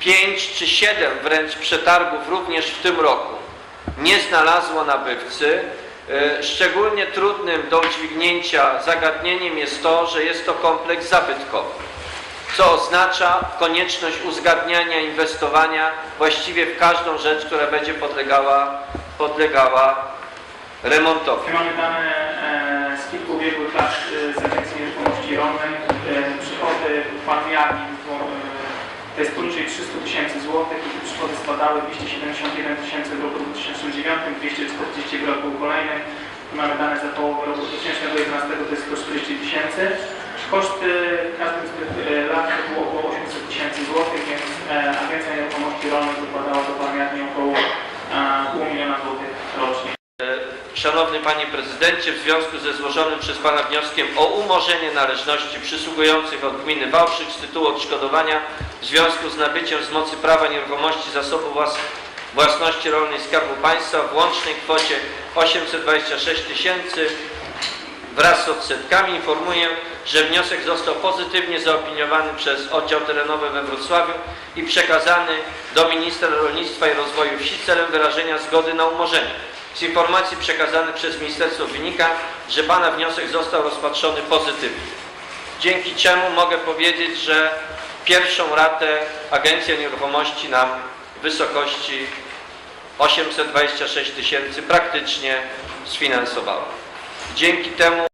5 czy 7 wręcz przetargów również w tym roku nie znalazło nabywcy. E, Szczególnie trudnym do udźwignięcia zagadnieniem jest to, że jest to kompleks zabytkowy, co oznacza konieczność uzgadniania inwestowania właściwie w każdą rzecz, która będzie podlegała, podlegała remontowi. Mamy dane e, z kilku ubiegłych lat e, z Agencji Nieruchomości Rolnej. E, Przychody Pan Jani to, jest poniżej 300 tysięcy złotych te przychody spadały 271 tysięcy w roku 2009, 240 w roku kolejnym. Mamy dane za połowę roku 2011 to jest 140 tysięcy. Koszty w każdym z tych e, lat to było około 800 tysięcy złotych, więc Agencja Nieruchomości Rolnej dokładała do pamiętni około e, pół miliona złotych rocznie. Szanowny Panie Prezydencie, w związku ze złożonym przez Pana wnioskiem o umorzenie należności przysługujących od gminy Wałbrzych z tytułu odszkodowania w związku z nabyciem z mocy prawa nieruchomości zasobu włas własności rolnej Skarbu Państwa w łącznej kwocie 826 tysięcy wraz z odsetkami informuję, że wniosek został pozytywnie zaopiniowany przez oddział terenowy we Wrocławiu i przekazany do ministra rolnictwa i rozwoju wsi celem wyrażenia zgody na umorzenie. Z informacji przekazanych przez ministerstwo wynika, że Pana wniosek został rozpatrzony pozytywnie. Dzięki czemu mogę powiedzieć, że pierwszą ratę Agencja Nieruchomości nam w wysokości 826 tysięcy praktycznie sfinansowała. Dzięki temu